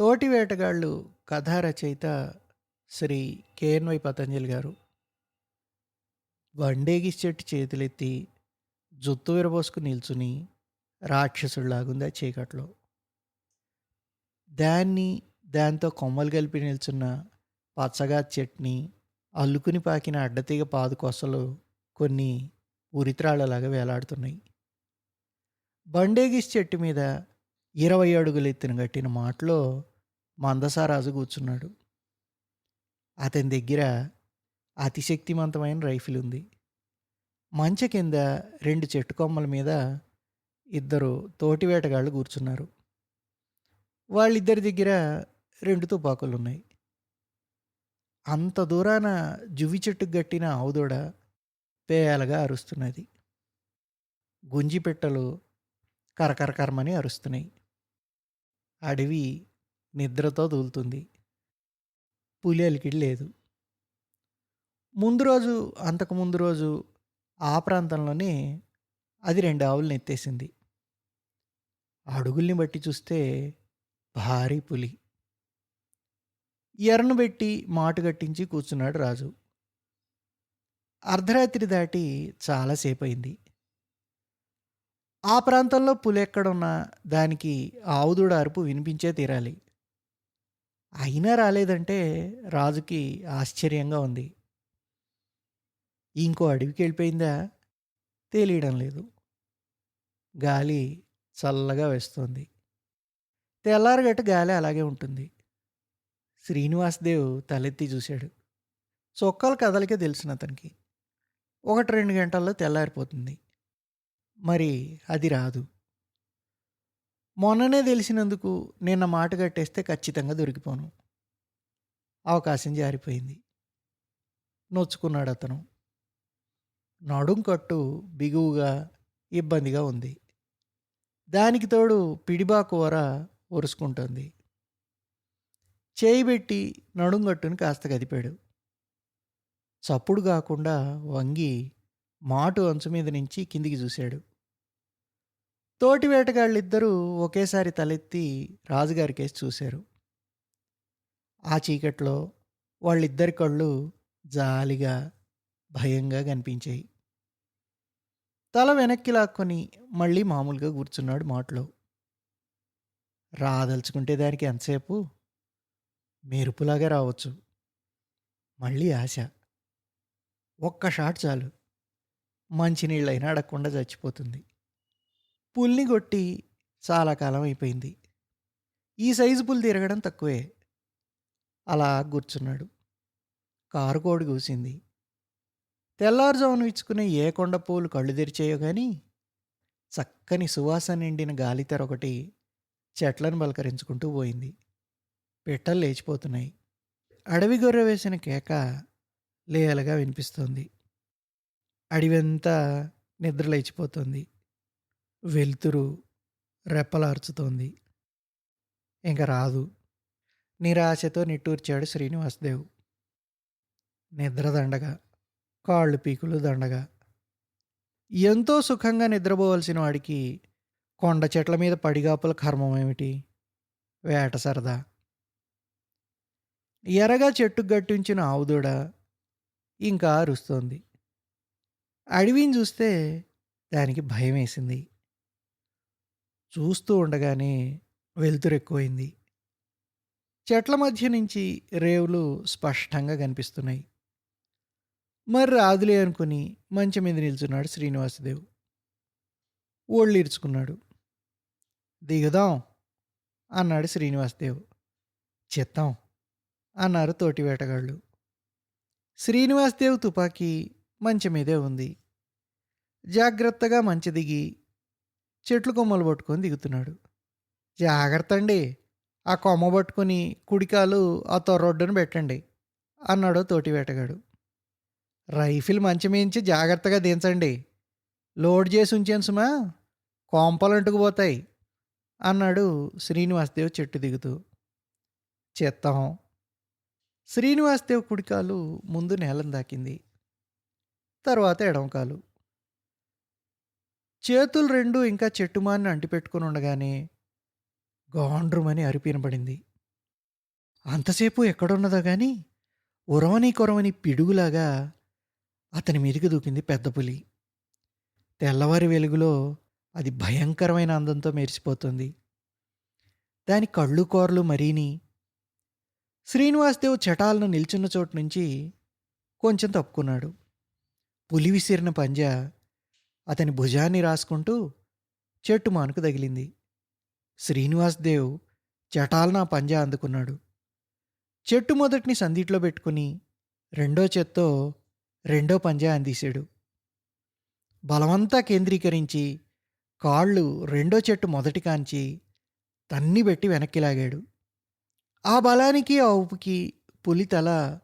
తోటి వేటగాళ్ళు కథా రచయిత శ్రీ కేఎన్వై పతంజలి గారు. వండేగి చెట్టు చేతులెత్తి జుత్తు విరబోసుకు నిల్చుని రాక్షసుడిలాగుంది ఆ చీకట్లో. దాన్ని దాంతో కొమ్మలు కలిపి నిల్చున్న పచ్చగా చెట్ని అల్లుకుని పాకిన అడ్డతీగ పాదు కొసలు కొన్ని ఉరిత్రాళ్ళలాగా వేలాడుతున్నాయి. బండేగిస్ చెట్టు మీద ఇరవై అడుగులు ఎత్తిన గట్టిన మాటలో మందసారాజు కూర్చున్నాడు. అతని దగ్గర అతిశక్తివంతమైన రైఫిల్ ఉంది. మంచ కింద రెండు చెట్టు కొమ్మల మీద ఇద్దరు తోటి వేటగాళ్ళు కూర్చున్నారు. వాళ్ళిద్దరి దగ్గర రెండు తుపాకులు ఉన్నాయి. అంత దూరాన జువ్వి చెట్టుకు గట్టిన ఆవుదూడ పేయాలగా అరుస్తున్నది. గుంజిపెట్టలు కరకరకరమని అరుస్తున్నాయి. అడవి నిద్రతో దూలుతుంది పులి అలికిడి లేదు. ముందు రోజు అంతకు ముందు రోజు ఆ ప్రాంతంలోనే అది రెండు ఆవులను ఎత్తేసింది. అడుగుల్ని బట్టి చూస్తే భారీ పులి. ఎర్రను పెట్టి మాటు కట్టించి కూర్చున్నాడు రాజు. అర్ధరాత్రి దాటి చాలాసేపు అయింది ఆ ప్రాంతంలో పులి ఎక్కడున్నా దానికి ఆవుదూడ అరుపు వినిపించే తీరాలి. అయినా రాలేదంటే రాజుకి ఆశ్చర్యంగా ఉంది. ఇంకో అడవికి వెళ్ళిపోయిందా? తెలియడం లేదు. గాలి చల్లగా వేస్తుంది. తెల్లారగట్టు గాలి అలాగే ఉంటుంది. శ్రీనివాసదేవ్ తలెత్తి చూశాడు. చొక్కాల కదలికే తెలిసిన అతనికి. ఒకటి రెండు గంటల్లో తెల్లారిపోతుంది. మరి అది రాదు. మొన్ననే తెలిసినందుకు నిన్న మాట కట్టేస్తే ఖచ్చితంగా దొరికిపోను. అవకాశం జారిపోయింది. నొచ్చుకున్నాడు అతను నడుం కట్టు బిగువుగా ఇబ్బందిగా ఉంది. దానికి తోడు పిడిబా కూర ఒరుసుకుంటుంది. చేయి పెట్టి నడుం కట్టుని కాస్త కదిపాడు. చప్పుడు కాకుండా వంగి మాటు అంచు మీద నుంచి కిందికి చూశాడు. తోటి వేటగాళ్ళిద్దరూ ఒకేసారి తలెత్తి రాజుగారికేసి చూశారు. ఆ చీకట్లో వాళ్ళిద్దరి కళ్ళు జాలిగా భయంగా కనిపించాయి. తల వెనక్కి లాక్కొని మళ్ళీ మామూలుగా కూర్చున్నాడు మాటలో. రాదలుచుకుంటే దానికి ఎంతసేపు? మెరుపులాగా రావచ్చు. మళ్ళీ ఆశ. ఒక్క షాట్ చాలు. మంచినీళ్ళైనా అడగకుండా చచ్చిపోతుంది. పుల్ని కొట్టి చాలా కాలం అయిపోయింది. ఈ సైజు పుల్ తిరగడం తక్కువే. అలా కూర్చున్నాడు. కారు కోడి కూసింది. తెల్లారుజామును ఇచ్చుకునే ఏ కొండ పూలు కళ్ళు తెరిచేయో కానీ చక్కని సువాసన నిండిన గాలితెర ఒకటి చెట్లను బలకరించుకుంటూ పోయింది. పిట్టలు లేచిపోతున్నాయి. అడవి గొర్రె వేసిన కేక లేయలుగా వినిపిస్తోంది. అడివంతా నిద్ర లేచిపోతుంది వెలుతురు రెప్పలార్చుతోంది. ఇంక రాదు. నిరాశతో నిట్టూర్చాడు శ్రీనివాసదేవ్. నిద్రదండగా కాళ్ళు పీకులు దండగా. ఎంతో సుఖంగా నిద్రపోవలసిన వాడికి కొండ చెట్ల మీద పడిగాపుల కర్మం ఏమిటి? వేట సరదా. ఎరగా చెట్టుకు గట్టించిన ఆవుదూడ ఇంకా అరుస్తోంది. అడవిని చూస్తే దానికి భయం వేసింది చూస్తూ ఉండగానే వెలుతురు ఎక్కువైంది. చెట్ల మధ్య నుంచి రేవులు స్పష్టంగా కనిపిస్తున్నాయి. మరి రాదులే అనుకుని మంచం మీద నిల్చున్నాడు శ్రీనివాసదేవ్. ఓళ్ళు ఇరుచుకున్నాడు దిగుదాం అన్నాడు శ్రీనివాసదేవ్. చిత్తం అన్నారు తోటి వేటగాళ్ళు. శ్రీనివాసదేవ్ తుపాకీ మంచం మీదే ఉంది. జాగ్రత్తగా మంచి దిగి చెట్లు కొమ్మలు పట్టుకొని దిగుతున్నాడు. జాగ్రత్త అండి ఆ కొమ్మ పట్టుకొని కుడికాలు ఆ తొర్రొడ్డును పెట్టండి అన్నాడు తోటి వేటగాడు. రైఫిల్ మంచమేంచి జాగ్రత్తగా దించండి. లోడ్ చేసి ఉంచాను సుమా కోంపలు అంటుకుపోతాయి అన్నాడు శ్రీనివాసదేవ్ చెట్టు దిగుతూ. చెత్తం. శ్రీనివాసదేవ్ కుడికాలు ముందు నేలను దాకింది. తర్వాత ఎడమకాలు. చేతులు రెండు ఇంకా చెట్టుమాన్ని అంటిపెట్టుకుని ఉండగానే గాండ్రుమని అరిపినబడింది అంతసేపు ఎక్కడున్నదో కానీ ఉరవని కొరవని పిడుగులాగా అతని మీదకి దూకింది పెద్ద పులి. తెల్లవారి వెలుగులో అది భయంకరమైన అందంతో మెరిసిపోతుంది. దాని కళ్ళు కోరలు మరీని. శ్రీనివాసదేవ్ చటాలను నిల్చున్న చోటు నుంచి కొంచెం తప్పుకున్నాడు. పులి విసిరిన పంజా అతని భుజాన్ని రాసుకుంటూ చెట్టు మానుకు తగిలింది. శ్రీనివాసదేవ్ చటాలనా పంజా అందుకున్నాడు. చెట్టు మొదటిని సందిట్లో పెట్టుకుని రెండో చేత్తో రెండో పంజా అందిశాడు. బలమంతా కేంద్రీకరించి కాళ్ళు రెండో చెట్టు మొదటి కాంచి తన్ని పెట్టి వెనక్కి లాగాడు. ఆ బలానికి ఆ ఉపుకి పులి తల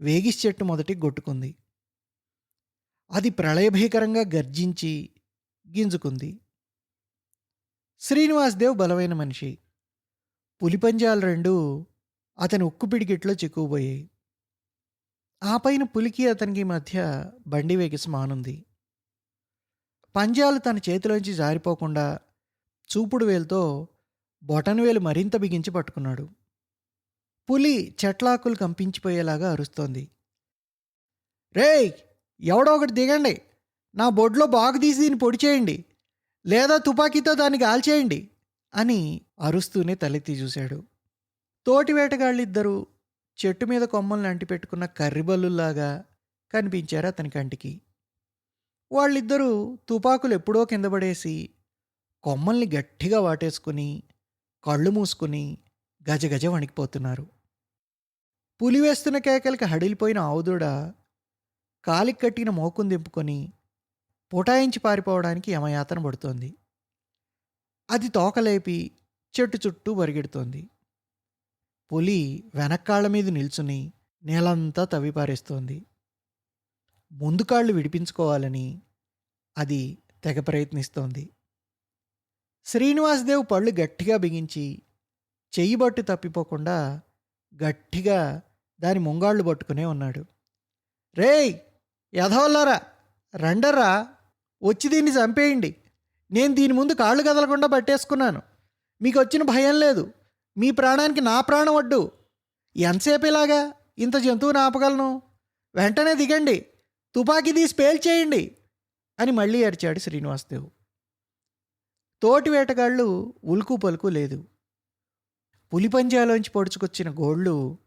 వేగిస్ చెట్టు మొదటి కొట్టుకుంది అది ప్రళయభీకరంగా గర్జించి గింజుకుంది. శ్రీనివాసదేవ్ బలమైన మనిషి. పులిపంజాలు రెండు అతని ఉక్కు పిడికిట్లో చిక్కుపోయాయి ఆ పైన పులికి అతనికి మధ్య బండి వేగిసి మానుంది. పంజాలు తన చేతిలోంచి జారిపోకుండా చూపుడు వేలుతో బొటన్ వేలు మరింత బిగించి పట్టుకున్నాడు. పులి చెట్లాకులు కంపించిపోయేలాగా అరుస్తోంది. రేయ్! ఎవడో ఒకటి దిగండి. నా బొడ్లో బాగు తీసి దీన్ని పొడి చేయండి. లేదా తుపాకీతో దాన్ని గాల్చేయండి అని అరుస్తూనే తలెత్తి చూశాడు. తోటి వేటగాళ్ళిద్దరూ చెట్టు మీద కొమ్మల్ని అంటిపెట్టుకున్న కర్రిబల్లుల్లాగా కనిపించారు అతని కంటికి. వాళ్ళిద్దరూ తుపాకులు ఎప్పుడో కింద పడేసి కొమ్మల్ని గట్టిగా వాటేసుకుని కళ్ళు మూసుకుని గజగజ వణికిపోతున్నారు. పులి వేస్తున్న కేకలకి హడిలిపోయిన ఆవుదూడ కాలికి కట్టిన మోకును దింపుకొని పుటాయించి పారిపోవడానికి యమయాతన పడుతోంది. అది తోకలేపి చెట్టు చుట్టూ పరిగెడుతోంది పులి వెనక్కాళ్ళ మీద నిల్చుని నేలంతా తవ్విపారేస్తోంది. ముందు కాళ్ళు విడిపించుకోవాలని అది తెగ ప్రయత్నిస్తోంది. శ్రీనివాసదేవ్ పళ్ళు గట్టిగా బిగించి చెయ్యి బట్టు తప్పిపోకుండా గట్టిగా దాని ముంగాళ్ళు పట్టుకునే ఉన్నాడు. రేయ్! యధవల్లారా రండర్రా వచ్చి దీన్ని చంపేయండి. నేను దీని ముందు కాళ్ళు కదలకుండా పట్టేసుకున్నాను. మీకు వచ్చిన భయం లేదు. మీ ప్రాణానికి నా ప్రాణం వడ్డు ఎంతసేపు ఇలాగా ఇంత జంతువుని ఆపగలను? వెంటనే దిగండి. తుపాకీ తీసి పేల్చేయండి. అని మళ్ళీ అరిచాడు శ్రీనివాసదేవు. తోటి వేటగాళ్ళు ఉలుకు పలుకు లేదు. పులిపంజాలోంచి పొడుచుకొచ్చిన గోళ్ళు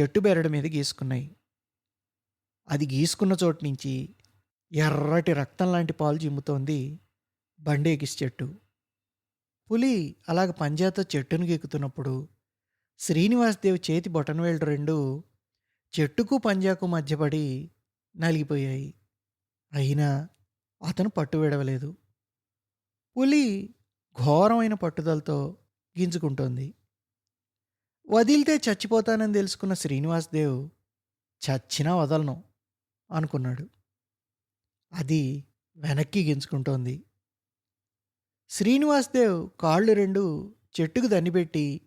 చెట్టు బెరడు మీద గీసుకున్నాయి. అది గీసుకున్న చోటు నుంచి ఎర్రటి రక్తం లాంటి పాలు చిమ్ముతోంది బండేగిస్ చెట్టు. పులి అలాగ పంజాతో చెట్టును గెక్కుతున్నప్పుడు శ్రీనివాసదేవ్ చేతి బొటనవేళ్ళు రెండు చెట్టుకు పంజాకు మధ్యపడి నలిగిపోయాయి. అయినా అతను పట్టు విడవలేదు. పులి ఘోరమైన పట్టుదలతో గింజుకుంటోంది. వదిలితే చచ్చిపోతానని తెలుసుకున్న శ్రీనివాసదేవ్ చచ్చినా వదలను. అనుకున్నాడు. అది వెనక్కి గించుకుంటోంది. శ్రీనివాస్దేవ్ కాళ్ళు రెండు చెట్టుకు దన్నిపెట్టి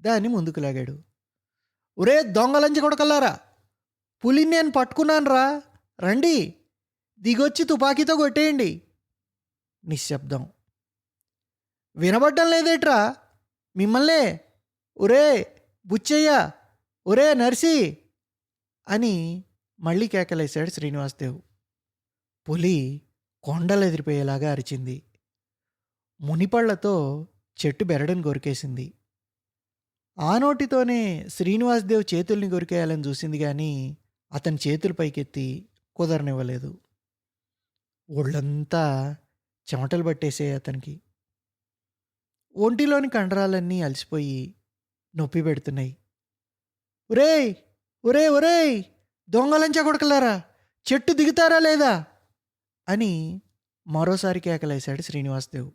దాన్ని ముందుకు లాగాడు. ఒరే దొంగలంచి కొడకల్లారా పులిని నేను పట్టుకున్నాను రా రండి దిగొచ్చి తుపాకీతో కొట్టేయండి నిశ్శబ్దం. వినబడ్డం లేదేట్రా మిమ్మల్నే ఒరే బుచ్చయ్య ఒరే నర్సి అని మళ్ళీ కేకలేశాడు శ్రీనివాసదేవ్ పులి కొండలు ఎదిరిపోయేలాగా అరిచింది. మునిపళ్ళతో చెట్టు బెరడం కొరికేసింది ఆ నోటితోనే శ్రీనివాసదేవ్ చేతుల్ని కొరికేయాలని చూసింది కానీ అతని చేతులు పైకెత్తి కుదరనివ్వలేదు. ఒళ్ళంతా చెమటలు పట్టేసే అతనికి. ఒంటిలోని కండరాలన్నీ అలసిపోయి నొప్పి పెడుతున్నాయి. ఒరేయ్! ఒరే ఒరేయ్! దొంగలంచా కొడకలారా? చెట్టు దిగుతారా లేదా? అని మరోసారి కేకలేశాడు శ్రీనివాసదేవ్.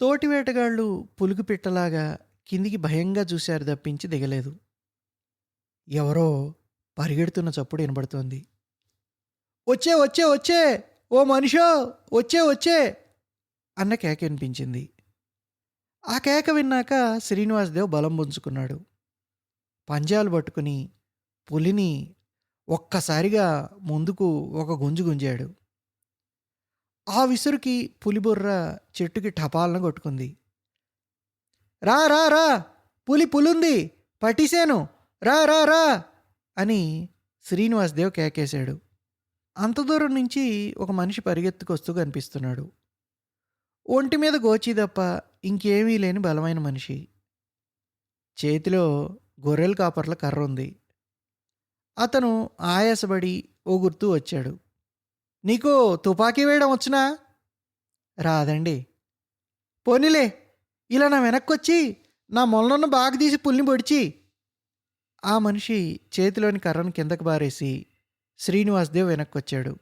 తోటి వేటగాళ్ళు పులుగు పిట్టలాగా కిందికి భయంగా చూశారు తప్పించి దిగలేదు. ఎవరో పరిగెడుతున్న చప్పుడు వినబడుతోంది. వచ్చే వచ్చే వచ్చే! ఓ మనిషో! వచ్చే వచ్చే! అన్న కేక వినిపించింది. ఆ కేక విన్నాక శ్రీనివాసదేవ్ బలం పుంజుకున్నాడు. పంజాలు పట్టుకుని పులిని ఒక్కసారిగా ముందుకు ఒక గుంజు గుంజాడు. ఆ విసురుకి పులిబుర్ర చెట్టుకి టపాలను కొట్టుకుంది. రా రా రా పులి పులుంది పట్టిశాను రా రా రా అని శ్రీనివాసదేవ్ కేకేశాడు. అంత దూరం నుంచి ఒక మనిషి పరిగెత్తుకొస్తూ కనిపిస్తున్నాడు. ఒంటి మీద గోచి తప్ప ఇంకేమీ లేని బలమైన మనిషి. చేతిలో గొర్రెల కాపర్ల కర్ర ఉంది. అతను ఆయాసపడి ఓగుర్తూ వచ్చాడు. నీకు తుపాకీ వేయడం వచ్చినా? రాదండి. పోనీలే ఇలా నా వెనక్కొచ్చి నా మొలనున్న బాగా తీసి పుల్లిని పొడిచి. ఆ మనిషి చేతిలోని కర్రను కిందకు బారేసి శ్రీనివాసదేవ్ వెనక్కొచ్చాడు.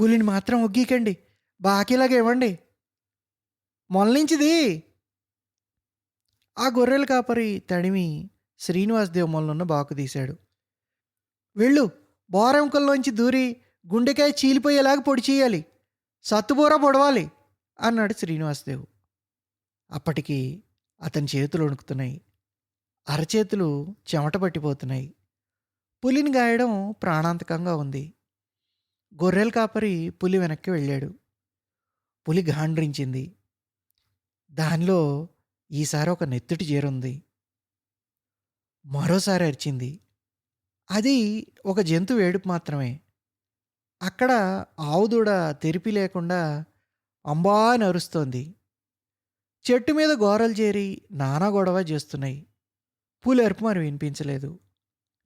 పులిని మాత్రం ఒగ్గీకండి బాకీలాగా ఇవ్వండి. మొలనించిది. ఆ గొర్రెల కాపరి తడిమి శ్రీనివాసదేవ్ మొలనున్న బాకు తీశాడు. వెళ్ళు. బోరెంకల్లోంచి దూరి గుండెకాయ చీలిపోయేలాగా పొడి చేయాలి. సత్తుబూర పొడవాలి అన్నాడు శ్రీనివాసదేవ్. అప్పటికి అతని చేతులు వణుకుతున్నాయి. అరచేతులు చెమట పట్టిపోతున్నాయి. పులిని గాయడం ప్రాణాంతకంగా ఉంది. గొర్రెల కాపరి పులి వెనక్కి వెళ్ళాడు. పులి గాండ్రించింది. దానిలో ఈసారి ఒక నెత్తుటి చేరుంది. మరోసారి అరిచింది. అది ఒక జంతువు ఏడుపు మాత్రమే. అక్కడ ఆవుదూడ తెరిపి లేకుండా అంబా అని అరుస్తోంది చెట్టు మీద గోరలు చేరి నానా గొడవ చేస్తున్నాయి. పులి అరుపు మరి వినిపించలేదు.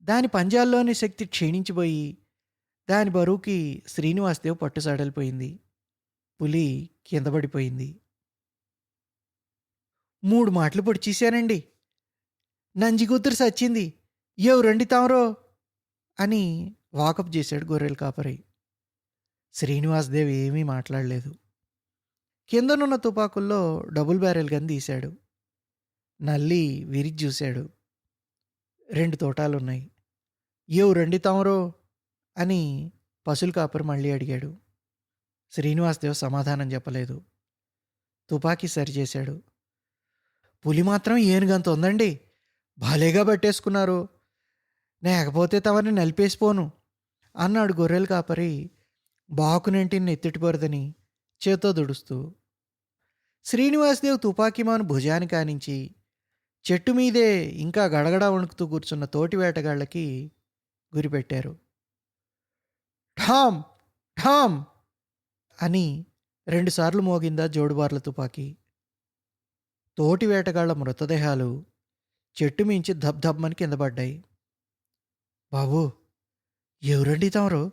దాని పంజాల్లోని శక్తి క్షీణించిపోయి దాని బరువుకి శ్రీనివాసదేవ్ పట్టు సడలిపోయింది పులి కింద పడిపోయింది మూడు మాటలు పొడిచేశానండి నంజి కూతురు సచ్చింది. ఎవరండి తామరో. అని వాకప్ చేశాడు గొర్రెల కాపరి. శ్రీనివాసదేవ్ ఏమీ మాట్లాడలేదు. కిందనున్న తుపాకుల్లో డబుల్ బ్యారెల్ గన్ తీశాడు. నల్లి విరిచి చూశాడు. రెండు తోటాలున్నాయి. రండి తామరో అని పశువుల కాపరి మళ్ళీ అడిగాడు. శ్రీనివాసదేవ్ సమాధానం చెప్పలేదు. తుపాకీ సరిచేశాడు పులి మాత్రం ఏనుగంత ఉందండి. భలేగా పట్టేసుకున్నారు లేకపోతే తమని నలిపేసిపోను. అన్నాడు గొర్రెలు కాపరి. బాకునంటిని ఎత్తిటిపోరదని చేతో దుడుస్తూ. శ్రీనివాసదేవ్ తుపాకీమాను భుజాన్ని కానించి చెట్టు మీదే ఇంకా గడగడ వణుకుతూ కూర్చున్న తోటి వేటగాళ్ళకి గురిపెట్టారు. ఠామ్! ఠామ్! అని రెండుసార్లు మోగిందా జోడుబార్ల తుపాకీ. తోటి వేటగాళ్ళ మృతదేహాలు చెట్టు మించి ధబ్ధబ్మని కింద పడ్డాయి. బాబు ఎవరండి తమరు?